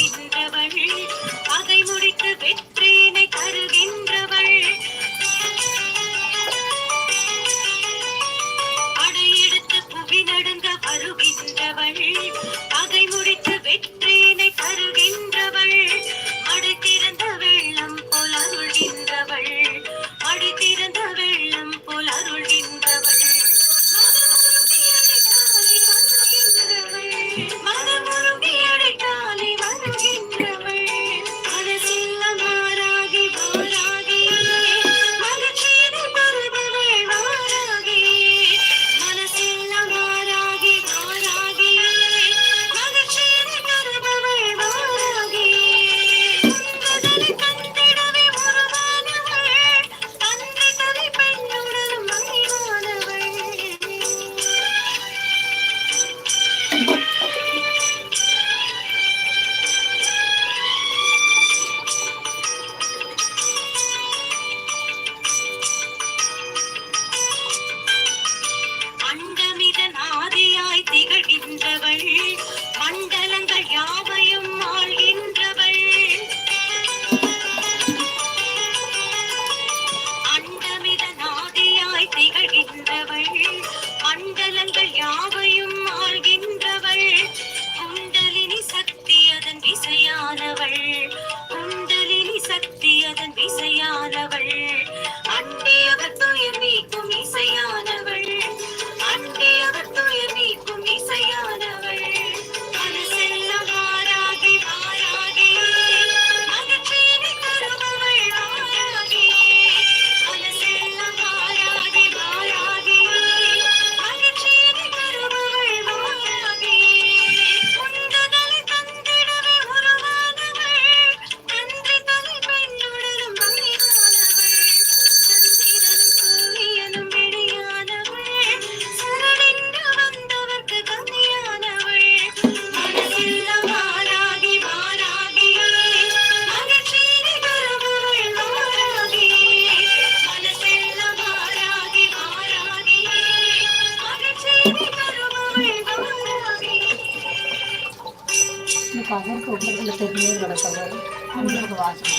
easy. അപ്പം അവർക്ക് കൂടുതൽ തിരുനീര് കൊടുക്കുന്നത്. അവർക്ക് വാശം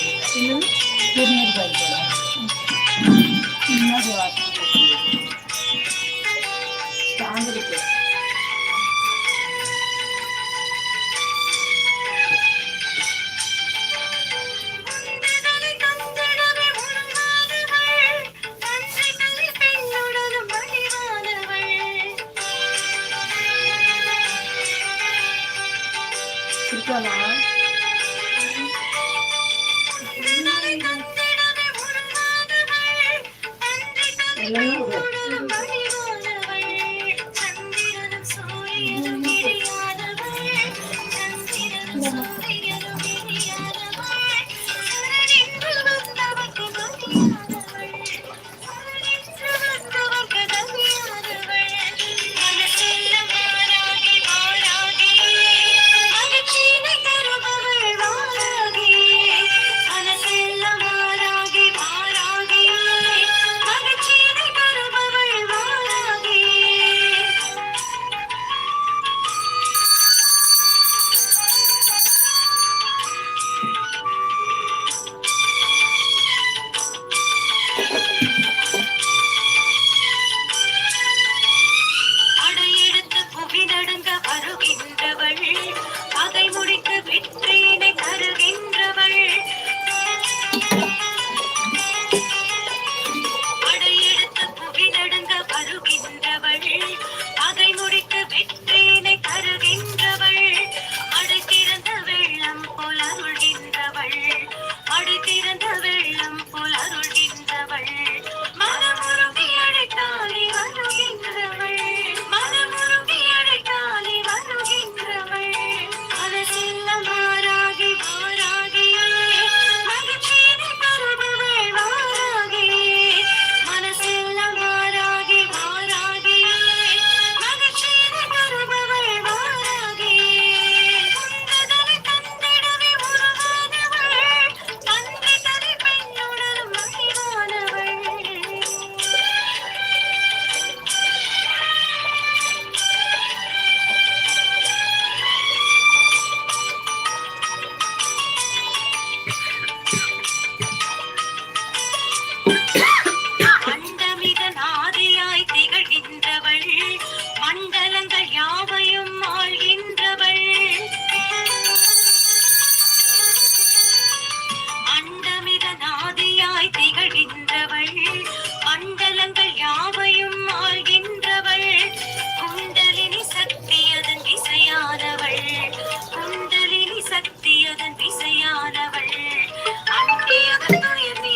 തിരുനീര് കഴിക്കുന്നത് ഇന്നൊരു വാശം.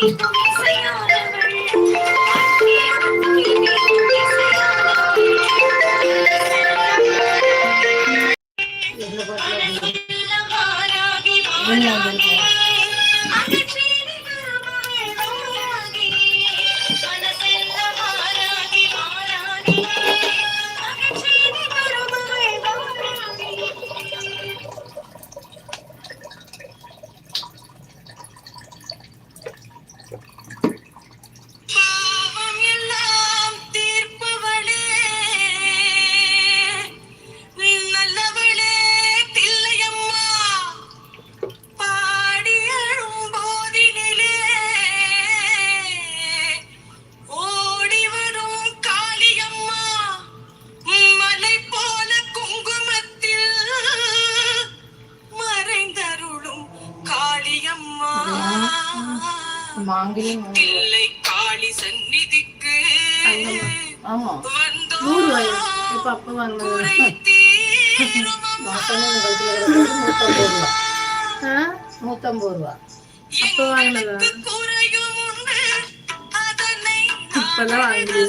Thank you. மாங்கனி தில்லை காளி சந்நிதிக்கு ஆமா. நூறு வயது இப்ப அப்ப வாங்கினது நூத்தம்பது வாங்கினது?